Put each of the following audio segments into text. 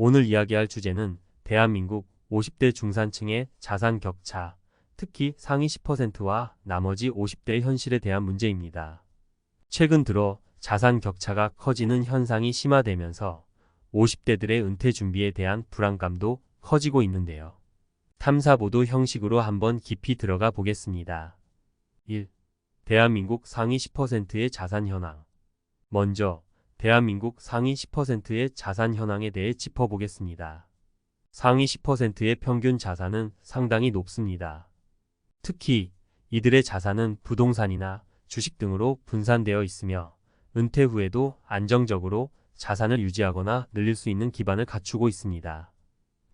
오늘 이야기할 주제는 대한민국 50대 중산층의 자산 격차, 특히 상위 10%와 나머지 50대의 현실에 대한 문제입니다. 최근 들어 자산 격차가 커지는 현상이 심화되면서 50대들의 은퇴 준비에 대한 불안감도 커지고 있는데요. 탐사보도 형식으로 한번 깊이 들어가 보겠습니다. 1. 대한민국 상위 10%의 자산 현황. 먼저 대한민국 상위 10%의 자산 현황에 대해 짚어보겠습니다. 상위 10%의 평균 자산은 상당히 높습니다. 특히 이들의 자산은 부동산이나 주식 등으로 분산되어 있으며 은퇴 후에도 안정적으로 자산을 유지하거나 늘릴 수 있는 기반을 갖추고 있습니다.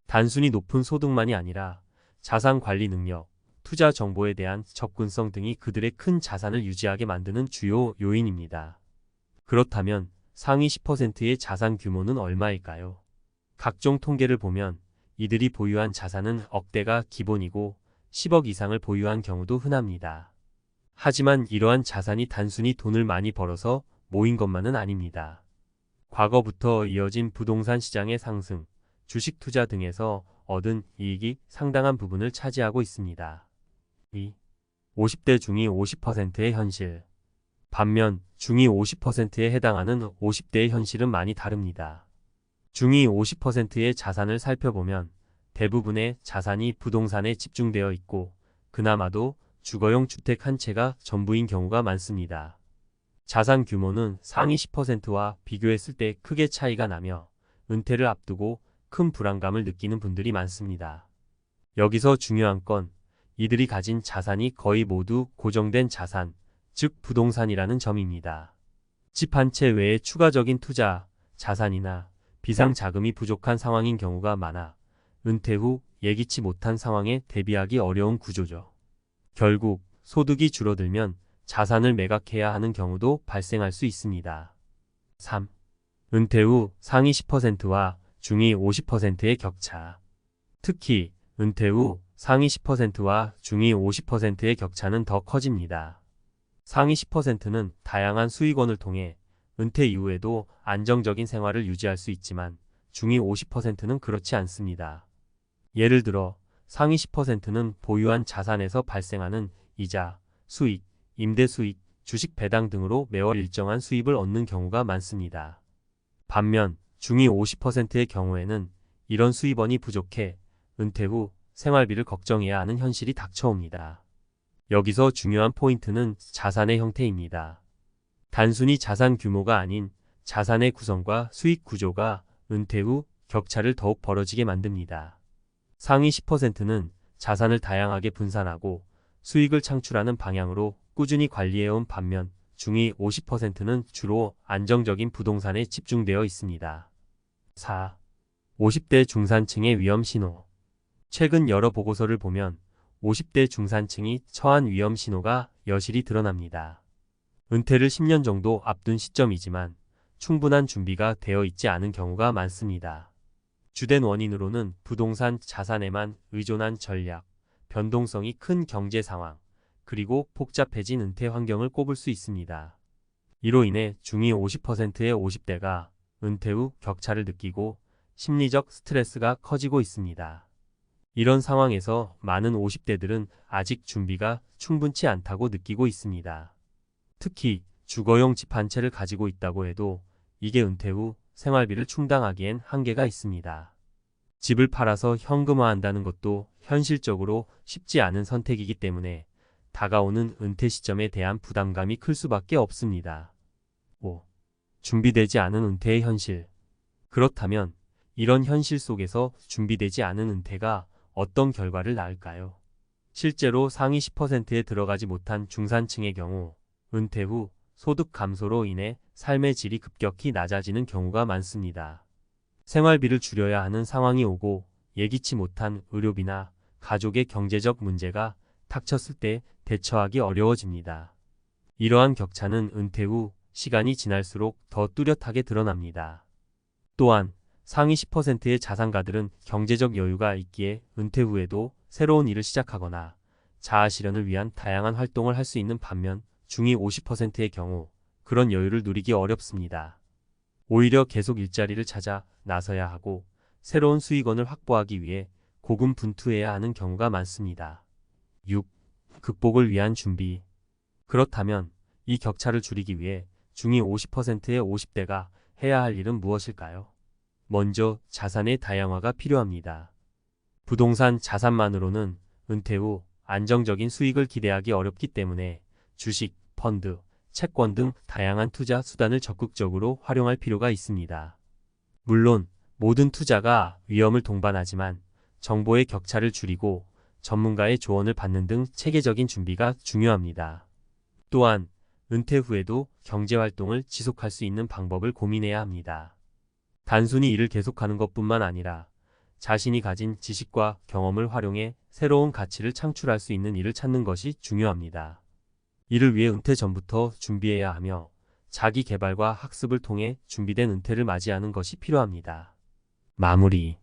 단순히 높은 소득만이 아니라 자산 관리 능력, 투자 정보에 대한 접근성 등이 그들의 큰 자산을 유지하게 만드는 주요 요인입니다. 그렇다면 상위 10%의 자산 규모는 얼마일까요? 각종 통계를 보면 이들이 보유한 자산은 억대가 기본이고 10억 이상을 보유한 경우도 흔합니다. 하지만 이러한 자산이 단순히 돈을 많이 벌어서 모인 것만은 아닙니다. 과거부터 이어진 부동산 시장의 상승, 주식 투자 등에서 얻은 이익이 상당한 부분을 차지하고 있습니다. 2. 50대 중위 50%의 현실. 반면 중위 50%에 해당하는 50대의 현실은 많이 다릅니다. 중위 50%의 자산을 살펴보면 대부분의 자산이 부동산에 집중되어 있고 그나마도 주거용 주택 한 채가 전부인 경우가 많습니다. 자산 규모는 상위 10%와 비교했을 때 크게 차이가 나며 은퇴를 앞두고 큰 불안감을 느끼는 분들이 많습니다. 여기서 중요한 건 이들이 가진 자산이 거의 모두 고정된 자산, 즉 부동산이라는 점입니다. 집 한 채 외에 추가적인 투자, 자산이나 비상 자금이 부족한 상황인 경우가 많아 은퇴 후 예기치 못한 상황에 대비하기 어려운 구조죠. 결국 소득이 줄어들면 자산을 매각해야 하는 경우도 발생할 수 있습니다. 3. 은퇴 후 상위 10%와 중위 50%의 격차. 특히 은퇴 후 상위 10%와 중위 50%의 격차는 더 커집니다. 상위 10%는 다양한 수익원을 통해 은퇴 이후에도 안정적인 생활을 유지할 수 있지만 중위 50%는 그렇지 않습니다. 예를 들어 상위 10%는 보유한 자산에서 발생하는 이자, 수익, 임대 수익, 주식 배당 등으로 매월 일정한 수입을 얻는 경우가 많습니다. 반면 중위 50%의 경우에는 이런 수입원이 부족해 은퇴 후 생활비를 걱정해야 하는 현실이 닥쳐옵니다. 여기서 중요한 포인트는 자산의 형태입니다. 단순히 자산 규모가 아닌 자산의 구성과 수익 구조가 은퇴 후 격차를 더욱 벌어지게 만듭니다. 상위 10%는 자산을 다양하게 분산하고 수익을 창출하는 방향으로 꾸준히 관리해온 반면 중위 50%는 주로 안정적인 부동산에 집중되어 있습니다. 4. 50대 중산층의 위험 신호 최근 여러 보고서를 보면 50대 중산층이 처한 위험 신호가 여실히 드러납니다. 은퇴를 10년 정도 앞둔 시점이지만 충분한 준비가 되어 있지 않은 경우가 많습니다. 주된 원인으로는 부동산 자산에만 의존한 전략, 변동성이 큰 경제 상황, 그리고 복잡해진 은퇴 환경을 꼽을 수 있습니다. 이로 인해 중위 50%의 50대가 은퇴 후 격차를 느끼고 심리적 스트레스가 커지고 있습니다. 이런 상황에서 많은 50대들은 아직 준비가 충분치 않다고 느끼고 있습니다. 특히 주거용 집 한 채를 가지고 있다고 해도 이게 은퇴 후 생활비를 충당하기엔 한계가 있습니다. 집을 팔아서 현금화한다는 것도 현실적으로 쉽지 않은 선택이기 때문에 다가오는 은퇴 시점에 대한 부담감이 클 수밖에 없습니다. 5. 준비되지 않은 은퇴의 현실. 그렇다면 이런 현실 속에서 준비되지 않은 은퇴가 어떤 결과를 낳을까요? 실제로 상위 10%에 들어가지 못한 중산층의 경우 은퇴 후 소득 감소로 인해 삶의 질이 급격히 낮아지는 경우가 많습니다. 생활비를 줄여야 하는 상황이 오고 예기치 못한 의료비나 가족의 경제적 문제가 닥쳤을 때 대처하기 어려워집니다. 이러한 격차는 은퇴 후 시간이 지날수록 더 뚜렷하게 드러납니다. 또한 상위 10%의 자산가들은 경제적 여유가 있기에 은퇴 후에도 새로운 일을 시작하거나 자아 실현을 위한 다양한 활동을 할 수 있는 반면 중위 50%의 경우 그런 여유를 누리기 어렵습니다. 오히려 계속 일자리를 찾아 나서야 하고 새로운 수익원을 확보하기 위해 고군분투해야 하는 경우가 많습니다. 6. 극복을 위한 준비. 그렇다면 이 격차를 줄이기 위해 중위 50%의 50대가 해야 할 일은 무엇일까요? 먼저 자산의 다양화가 필요합니다. 부동산 자산만으로는 은퇴 후 안정적인 수익을 기대하기 어렵기 때문에 주식, 펀드, 채권 등 다양한 투자 수단을 적극적으로 활용할 필요가 있습니다. 물론 모든 투자가 위험을 동반하지만 정보의 격차를 줄이고 전문가의 조언을 받는 등 체계적인 준비가 중요합니다. 또한 은퇴 후에도 경제활동을 지속할 수 있는 방법을 고민해야 합니다. 단순히 일을 계속하는 것뿐만 아니라 자신이 가진 지식과 경험을 활용해 새로운 가치를 창출할 수 있는 일을 찾는 것이 중요합니다. 이를 위해 은퇴 전부터 준비해야 하며 자기 개발과 학습을 통해 준비된 은퇴를 맞이하는 것이 필요합니다. 마무리.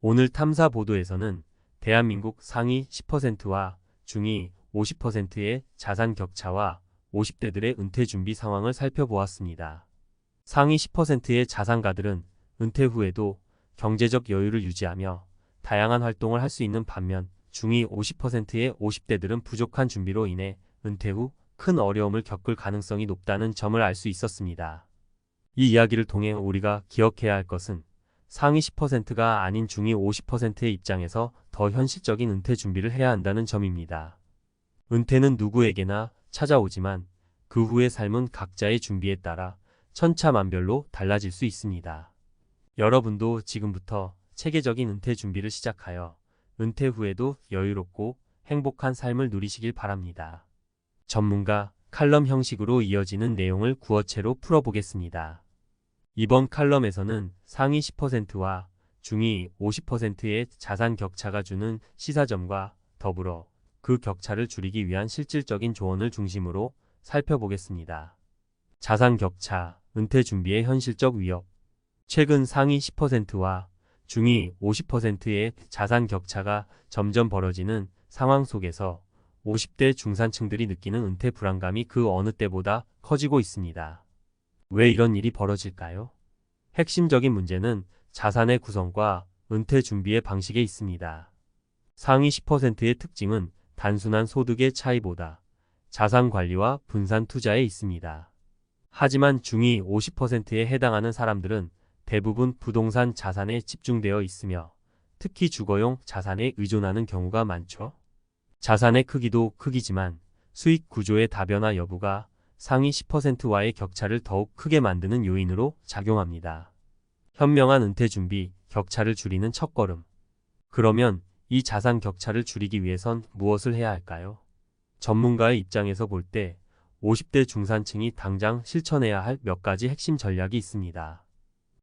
오늘 탐사 보도에서는 대한민국 상위 10%와 중위 50%의 자산 격차와 50대들의 은퇴 준비 상황을 살펴보았습니다. 상위 10%의 자산가들은 은퇴 후에도 경제적 여유를 유지하며 다양한 활동을 할 수 있는 반면 중위 50%의 50대들은 부족한 준비로 인해 은퇴 후 큰 어려움을 겪을 가능성이 높다는 점을 알 수 있었습니다. 이 이야기를 통해 우리가 기억해야 할 것은 상위 10%가 아닌 중위 50%의 입장에서 더 현실적인 은퇴 준비를 해야 한다는 점입니다. 은퇴는 누구에게나 찾아오지만 그 후의 삶은 각자의 준비에 따라 천차만별로 달라질 수 있습니다. 여러분도 지금부터 체계적인 은퇴 준비를 시작하여 은퇴 후에도 여유롭고 행복한 삶을 누리시길 바랍니다. 전문가 칼럼 형식으로 이어지는 내용을 구어체로 풀어보겠습니다. 이번 칼럼에서는 상위 10%와 중위 50%의 자산 격차가 주는 시사점과 더불어 그 격차를 줄이기 위한 실질적인 조언을 중심으로 살펴보겠습니다. 자산 격차, 은퇴 준비의 현실적 위협. 최근 상위 10%와 중위 50%의 자산 격차가 점점 벌어지는 상황 속에서 50대 중산층들이 느끼는 은퇴 불안감이 그 어느 때보다 커지고 있습니다. 왜 이런 일이 벌어질까요? 핵심적인 문제는 자산의 구성과 은퇴 준비의 방식에 있습니다. 상위 10%의 특징은 단순한 소득의 차이보다 자산 관리와 분산 투자에 있습니다. 하지만 중위 50%에 해당하는 사람들은 대부분 부동산 자산에 집중되어 있으며 특히 주거용 자산에 의존하는 경우가 많죠. 자산의 크기도 크기지만 수익 구조의 다변화 여부가 상위 10%와의 격차를 더욱 크게 만드는 요인으로 작용합니다. 현명한 은퇴 준비, 격차를 줄이는 첫걸음. 그러면 이 자산 격차를 줄이기 위해선 무엇을 해야 할까요? 전문가의 입장에서 볼 때 50대 중산층이 당장 실천해야 할 몇 가지 핵심 전략이 있습니다.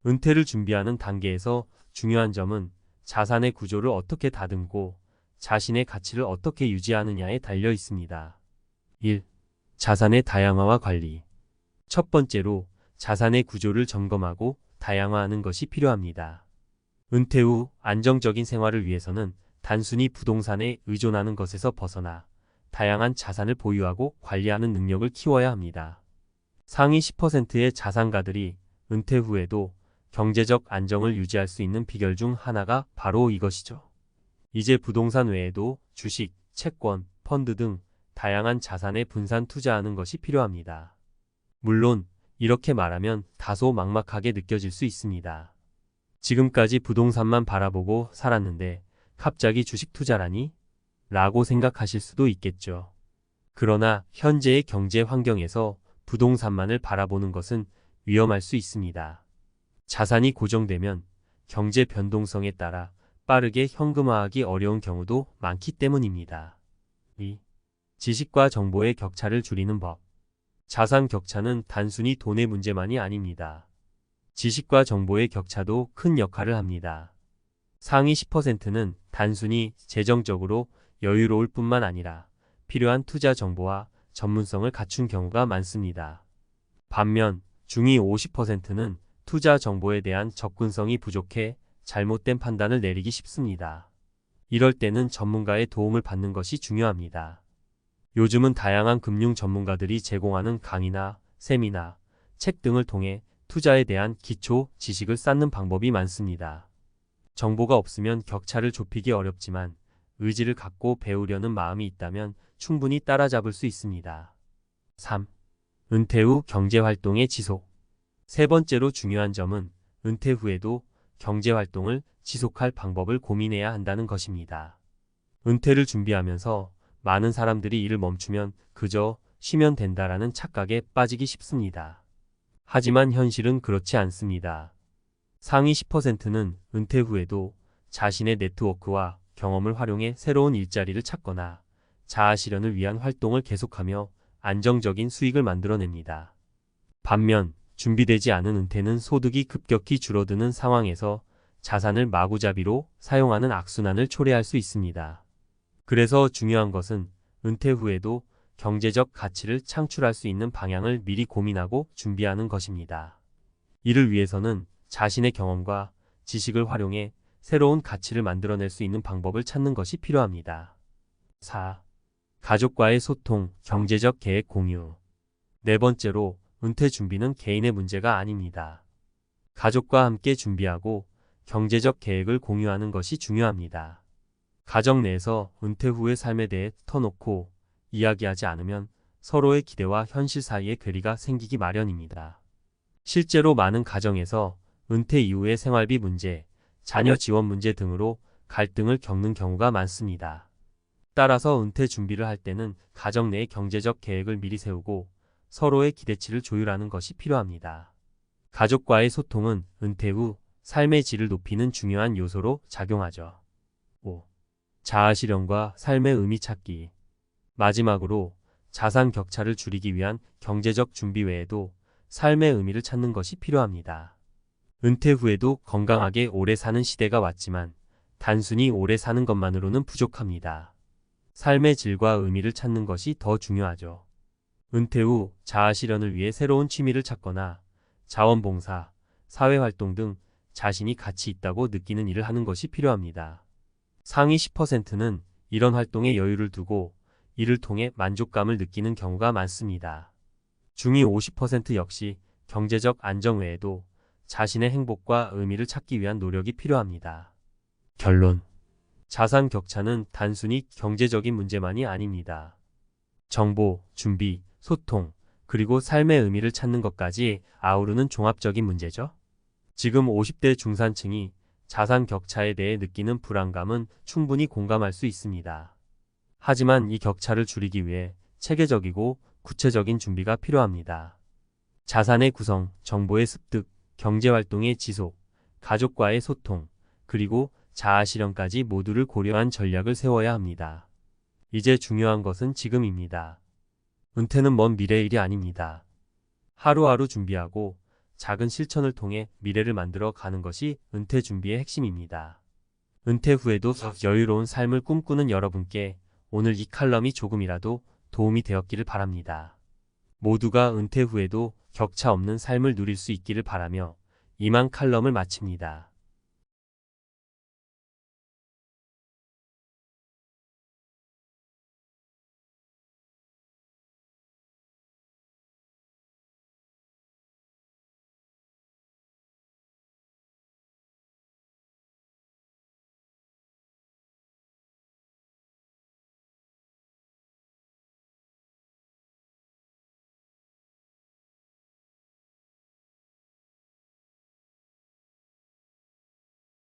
은퇴를 준비하는 단계에서 중요한 점은 자산의 구조를 어떻게 다듬고 자신의 가치를 어떻게 유지하느냐에 달려 있습니다. 1. 자산의 다양화와 관리. 첫 번째로 자산의 구조를 점검하고 다양화하는 것이 필요합니다. 은퇴 후 안정적인 생활을 위해서는 단순히 부동산에 의존하는 것에서 벗어나 다양한 자산을 보유하고 관리하는 능력을 키워야 합니다. 상위 10%의 자산가들이 은퇴 후에도 경제적 안정을 유지할 수 있는 비결 중 하나가 바로 이것이죠. 이제 부동산 외에도 주식, 채권, 펀드 등 다양한 자산에 분산 투자하는 것이 필요합니다. 물론 이렇게 말하면 다소 막막하게 느껴질 수 있습니다. 지금까지 부동산만 바라보고 살았는데 갑자기 주식 투자라니? 라고 생각하실 수도 있겠죠. 그러나 현재의 경제 환경에서 부동산만을 바라보는 것은 위험할 수 있습니다. 자산이 고정되면 경제 변동성에 따라 빠르게 현금화하기 어려운 경우도 많기 때문입니다. 2. 지식과 정보의 격차를 줄이는 법. 자산 격차는 단순히 돈의 문제만이 아닙니다. 지식과 정보의 격차도 큰 역할을 합니다. 상위 10%는 단순히 재정적으로 여유로울 뿐만 아니라 필요한 투자 정보와 전문성을 갖춘 경우가 많습니다. 반면 중위 50%는 투자 정보에 대한 접근성이 부족해 잘못된 판단을 내리기 쉽습니다. 이럴 때는 전문가의 도움을 받는 것이 중요합니다. 요즘은 다양한 금융 전문가들이 제공하는 강의나 세미나, 책 등을 통해 투자에 대한 기초 지식을 쌓는 방법이 많습니다. 정보가 없으면 격차를 좁히기 어렵지만 의지를 갖고 배우려는 마음이 있다면 충분히 따라잡을 수 있습니다. 3. 은퇴 후 경제활동의 지속. 세 번째로 중요한 점은 은퇴 후에도 경제활동을 지속할 방법을 고민해야 한다는 것입니다. 은퇴를 준비하면서 많은 사람들이 일을 멈추면 그저 쉬면 된다라는 착각에 빠지기 쉽습니다. 하지만 현실은 그렇지 않습니다. 상위 10%는 은퇴 후에도 자신의 네트워크와 경험을 활용해 새로운 일자리를 찾거나 자아 실현을 위한 활동을 계속하며 안정적인 수익을 만들어냅니다. 반면 준비되지 않은 은퇴는 소득이 급격히 줄어드는 상황에서 자산을 마구잡이로 사용하는 악순환을 초래할 수 있습니다. 그래서 중요한 것은 은퇴 후에도 경제적 가치를 창출할 수 있는 방향을 미리 고민하고 준비하는 것입니다. 이를 위해서는 자신의 경험과 지식을 활용해 새로운 가치를 만들어낼 수 있는 방법을 찾는 것이 필요합니다. 4. 가족과의 소통, 경제적 계획 공유. 네 번째로 은퇴 준비는 개인의 문제가 아닙니다. 가족과 함께 준비하고 경제적 계획을 공유하는 것이 중요합니다. 가정 내에서 은퇴 후의 삶에 대해 터놓고 이야기하지 않으면 서로의 기대와 현실 사이에 괴리가 생기기 마련입니다. 실제로 많은 가정에서 은퇴 이후의 생활비 문제, 자녀 지원 문제 등으로 갈등을 겪는 경우가 많습니다. 따라서 은퇴 준비를 할 때는 가정 내의 경제적 계획을 미리 세우고 서로의 기대치를 조율하는 것이 필요합니다. 가족과의 소통은 은퇴 후 삶의 질을 높이는 중요한 요소로 작용하죠. 5. 자아 실현과 삶의 의미 찾기. 마지막으로 자산 격차를 줄이기 위한 경제적 준비 외에도 삶의 의미를 찾는 것이 필요합니다. 은퇴 후에도 건강하게 오래 사는 시대가 왔지만 단순히 오래 사는 것만으로는 부족합니다. 삶의 질과 의미를 찾는 것이 더 중요하죠. 은퇴 후 자아 실현을 위해 새로운 취미를 찾거나 자원봉사, 사회활동 등 자신이 가치 있다고 느끼는 일을 하는 것이 필요합니다. 상위 10%는 이런 활동에 여유를 두고 이를 통해 만족감을 느끼는 경우가 많습니다. 중위 50% 역시 경제적 안정 외에도 자신의 행복과 의미를 찾기 위한 노력이 필요합니다. 결론. 자산 격차는 단순히 경제적인 문제만이 아닙니다. 정보, 준비, 소통, 그리고 삶의 의미를 찾는 것까지 아우르는 종합적인 문제죠. 지금 50대 중산층이 자산 격차에 대해 느끼는 불안감은 충분히 공감할 수 있습니다. 하지만 이 격차를 줄이기 위해 체계적이고 구체적인 준비가 필요합니다. 자산의 구성, 정보의 습득, 경제활동의 지속, 가족과의 소통, 그리고 자아 실현까지 모두를 고려한 전략을 세워야 합니다. 이제 중요한 것은 지금입니다. 은퇴는 먼 미래의 일이 아닙니다. 하루하루 준비하고 작은 실천을 통해 미래를 만들어 가는 것이 은퇴 준비의 핵심입니다. 은퇴 후에도 여유로운 삶을 꿈꾸는 여러분께 오늘 이 칼럼이 조금이라도 도움이 되었기를 바랍니다. 모두가 은퇴 후에도 격차 없는 삶을 누릴 수 있기를 바라며 이만 칼럼을 마칩니다.